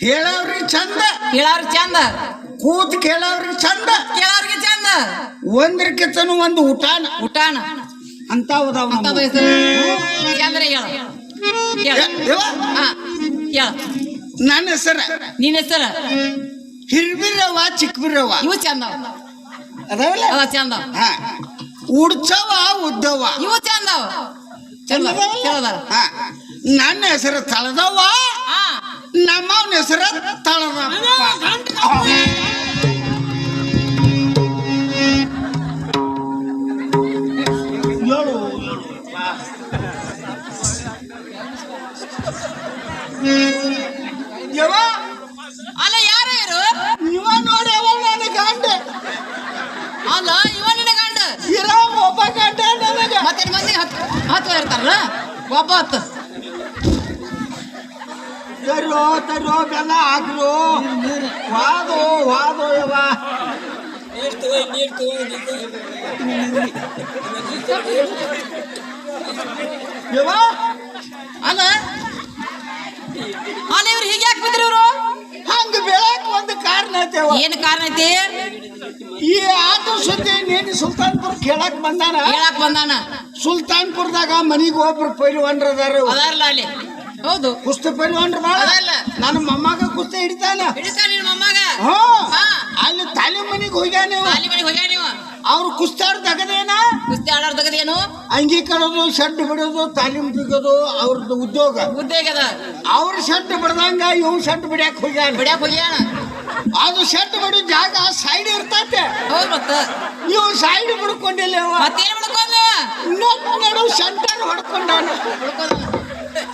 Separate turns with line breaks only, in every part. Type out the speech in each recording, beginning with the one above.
ಹೇಳವ್ರಿ ಚಂದ.
ಕೇಳಾವ್ರಿ ಚಂದ.
ಕೂತ್ ಕೇಳವ್ರಿ ಚಂದ.
ಕೇಳವ್ರಿಗೆ ಚಂದ.
ಒಂದ್ರಕ್ಕಿಂತನೂ ಒಂದು ಊಟಾನ.
ಊಟಾನ.
ಅಂತ
ಹೋದಾವ ಚಂದ್ರ ಹೇಳ.
ನನ್ನ ಹೆಸರ.
ನಿನ್ನ ಹೆಸರ?
ಹಿರ್ಬಿರವ ಚಿಕ್ಕಬಿರವ
ಇವು ಚಂದ.
ಅದಾವಲ್ಲ?
ಅದ ಚಂದ.
ಹಾ. ಉಡ್ಸವ ಉದ್ದವ
ಇವು ಚಂದ. ಚಂದ.
ನನ್ನ ಹೆಸರು ತಳದವ
ಹಾ.
ನಮ್ಮವನ ಹೆಸರ ತಳದಪ್ಪ
ಅಲ್ಲ ಯಾರು ಇರು
ಇವ ನೋಡಿ ಅವ ನನ್ನ ಗಂಡ.
ಅಲ್ಲ ಇವ ನಿನ್ನ ಗಂಡ.
ಇರೋ ಒಬ್ಬ ಗಂಡ ನನಗ
ಮತ್ತೆ ಮಂದಿ ಹತ್ತು ಹತ್ತು ಇರ್ತಾರ ಒಬ್ಬ ಹತ್ತು.
ತರೋ ತರೋ ಬೆಲ್ಲ ಹಾಕ್ರು. ವಾದು ವಾದೋ ಯವ್ವ. ಯವ್ವ.
ಅಲ್ಲ. ಅಲ್ಲ ಇವ್ರು ಹೀಗೆ ಯಾಕೆ ಬಿದ್ರಿ ಇವರು?
ಹಂಗ ಬೆಳಕ್ ಒಂದು ಕಾರಣ ಐತೆ
ಏನು ಕಾರಣ ಐತಿ?
ಈ ಆಟೋ ಸುದ್ದಿ ನೀನು ಸುಲ್ತಾನ್ಪುರ ಕೇಳಕ್ ಬಂದಾನ?
ಹೇಳಕ್ ಬಂದಾನ.
ಸುಲ್ತಾನ್ಪುರದಾಗ ಮನಿಗೆ ಒಬ್ರು ಪೈಲ್ವಾನ್ರ ಅದಾರ
ಅದಾರಲ್ಲ ಅಲ್ಲಿ. ಹೌದು.
ಕುಸ್ತಿ ಪೈಲ್ವಾನ್ರ
ಅಲ್ಲ
ನನ್ನ ಮೊಮ್ಮಗ ಕುಸ್ತಿ ಹಿಡಿತಾನ.
ಹಿಡಿತಾರ ನಿನ್ನ ಮೊಮ್ಮಗ? ಹಾ.
ಅಲ್ಲಿ ತಾಲಿ ಮನೆಗೆ ಹೋಗ್ಯಾನ ನೀವು?
ಅಲ್ಲಿ ಮನೆಗೆ ಹೋಗ್ಯಾರ ನೀವು?
ಅವ್ರು ಕುಸ್ತಾಡ್ದಾಗದೇನ
ಕುಸ್ತಿ ಆಡಾರ್ದಗದೇನು
ಅಂಗಿ ಕಡೋದು ಶೆಡ್ ಬಿಡೋದು ತಾಲೀಮ್ ತೆಗೋದು ಅವ್ರದ್ದು ಉದ್ಯೋಗ.
ಉದ್ಯೋಗದ
ಅವ್ರ ಶೆಡ್ ಬಿಡದಂಗ ಇವ್ ಶೆಡ್ ಬಿಡ್ಯಾಕ ಹೋಗ್ಯಾನ.
ಬಿಡ್ಯಾಕ ಹೋಗ್ಯಾನ.
ಅದು ಶೆಡ್ ಬಿಡೋ ಜಾಗ ಸೈಡ್ ಇರ್ತೈತೆ.
ಹೌದು ಮತ್ತ.
ಇವ್ ಸೈಡ್ ಬಿಡ್ಕೊಂಡಿಲ್ಲ.
ಮತ್ತೇನ್ ಮಾಡ್ಕೊಂಡ
ಇನ್ನೊಬ್ಬ ನಡು ಸೆಂಟರ್ ಹೊಡ್ಕೊಂಡಾನ.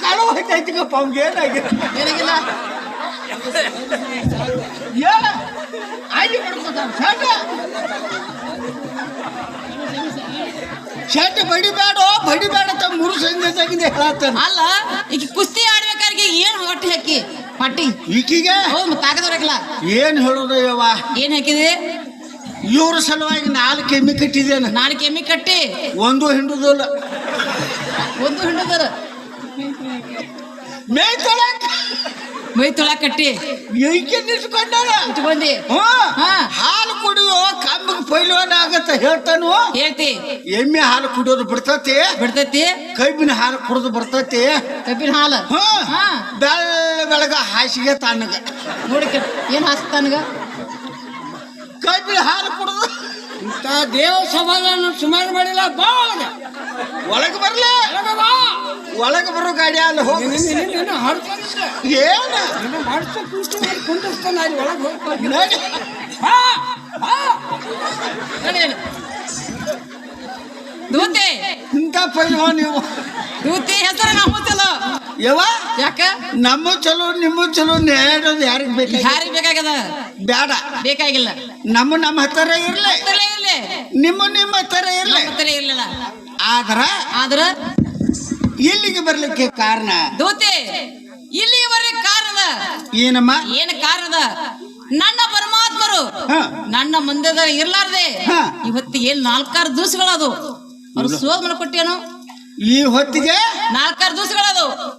ಕಳು ಹೋಯ್ತೈತಿಗಪ್ಪ ಅವ್ಗೆ ಏನಾಗಿದೆ
ಏನಾಗಿಲ್ಲ
ಏ ಆಗಿ ಬಿಡ್ಕೊತಾನ ಶೆಡ್ ಶರ್ಟ್ ಬಡಿಬೇಡ ಬಡಿಬೇಡ ಅಂತ ಮೂರು ಸಂಜೆ ತೆಗೆದು ಹೇಳತ್ತಾನ.
ಅಲ್ಲ ಈಗ ಕುಸ್ತಿ ಆಡ್ಬೇಕಾದ್ರೆ ಏನ್ ಹೊಟ್ಟೆ ಹಾಕಿ? ಪಟ್ಟಿ?
ಈಕಿಗೆ?
ಹೌದು ಮತ್ತೆ ತಾಕದವ್ರಲ್ಲ
ಏನ್ ಹೇಳೋದು ಯವ್ವ?
ಏನ್ ಹಾಕಿದೆ?
ಇವ್ರ ಸಲುವಾಗಿ ನಾಲ್ಕು ಎಮ್ಮಿ ಕಟ್ಟಿದ್ದೇನೆ.
ನಾಲ್ಕು ಕೆಮ್ಮಿ ಕಟ್ಟಿ?
ಒಂದು ಹಿಂಡುದಿಲ್ಲ.
ಒಂದು ಹಿಂಡದರ
ಮೇಯ್ ತೊಳಕ್
ಮೈ ತುಳ ಕಟ್ಟಿ
ಬಂದಿ.
ಇಟ್ಕೊಂಡಿ ಹಾ.
ಹಾಲು ಕುಡಿಯೋ ಕಂಬಗೆ ಪೈಲ್ವಾನ ಆಗತ್ತ ಹೇಳ್ತಾನು.
ಹೇಳ್ತಿ.
ಎಮ್ಮೆ ಹಾಲು ಕುಡಿಯೋದು ಬಿಡ್ತತಿ
ಬಿಡ್ತತಿ
ಕಬ್ಬಿನ ಹಾಲು ಕುಡಿದು ಬರ್ತತಿ.
ಕಬ್ಬಿನ ಹಾಲು.
ಹ್ಞೂ.
ಹಾ.
ಬೆಳ್ಳ ಬೆಳಗ ಹಾಸಿಗೆ ತಣ್ಣಗ.
ನೋಡಿ ಏನ್ ಹಾಸ್ತಾನಗ
ಕಬ್ಬಿನ ಹಾಲು ಕುಡಿದು.
ಇಂಥ ದೇವ ಸಮಾಧಾನ ಸುಮಾರು ಮಾಡಿಲ್ಲ ಬಾ
ಒಳಗೆ ಬರ್ಲಿ. ಒಳಗೆ ಬರೋ ಗಾಡಿ ಅಲ್ಲಿ ಹೋಗಿ ಏನ?
ಕುಂಡಿಸ್ತಾನ ಅಲ್ಲಿ ಒಳಗೆ ಹೋಗ್ತಾರೆ
ನಡಿ.
ನಡಿ. ದೂತೆ.
ಇಂಥ ನೀವು.
ದೂತಿ ಹೆಸರು ನಮ್ಮ ಚಲೋ.
ಯವ
ಯಾಕ?
ನಮ್ಮ ಚಲೋ ನಿಮ್ಮ ಚಲೋ ನೇಡೋದು ಯಾರಿಗೆ ಬೇಕು
ಯಾರಿಗೆ ಬೇಕಾಗದ
ಬೇಡ
ಬೇಕಾಗಿಲ್ಲ.
ನಮ್ಮ ನಮ್ಮ ಹತ್ತಿರ ಇರ್ಲಿ.
ತಲೆ ಇರ್ಲಿ.
ನಿಮ್ಮ ನಿಮ್ಮ ಹತ್ತಿರ ಇರ್ಲಿ.
ನಮ್ಮ ತಲೆ ಇರ್ಲಿಲ್ಲ.
ಆದ್ರ
ಆದ್ರ
ಇಲ್ಲಿಗೆ ಬರ್ಲಿಕ್ಕೆ ಕಾರಣ?
ದೋತೆ ಇಲ್ಲಿಗೆ ಬರ್ಲಿಕ್ಕೆ ಕಾರಣ
ಏನಮ್ಮ?
ಏನ್ ಕಾರಣ ನನ್ನ ಪರಮಾತ್ಮರು ನನ್ನ ಮುಂದೆ ಇರ್ಲಾರ್ದೆ. ಇವತ್ತು ಏನ್ ನಾಲ್ಕಾರು ದಿವಸಗಳದು. ಅವ್ರು ಸೋದ್ ಮಾಡ್ಕೊಟ್ಟೇನು
ಈ ಹೊತ್ತಿಗೆ?
ನಾಲ್ಕಾರು ದಿವಸಗಳದು.